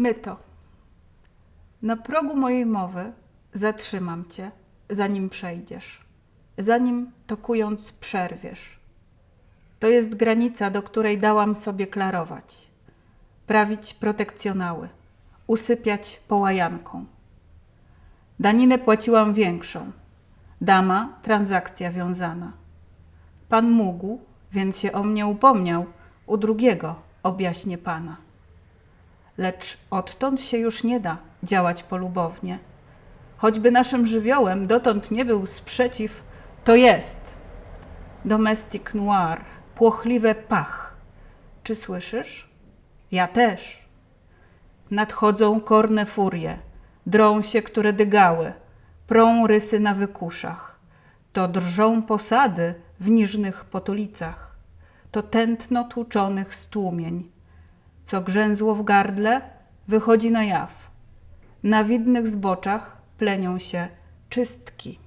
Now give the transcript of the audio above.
Myto. Na progu mojej mowy zatrzymam cię, zanim przejdziesz, zanim tokując przerwiesz. To jest granica, do której dałam sobie klarować, prawić protekcjonały, usypiać połajanką. Daninę płaciłam większą. Dama, transakcja wiązana. Pan mógł, więc się o mnie upomniał, u drugiego objaśnie pana. Lecz odtąd się już nie da działać polubownie. Choćby naszym żywiołem dotąd nie był sprzeciw, to jest. Domestic noir, płochliwe pach. Czy słyszysz? Ja też. Nadchodzą korne furie, drą się, które dygały, prą rysy na wykuszach. To drżą posady w niżnych potulicach, to tętno tłuczonych stłumień. Co grzęzło w gardle, wychodzi na jaw. Na widnych zboczach plenią się czystki.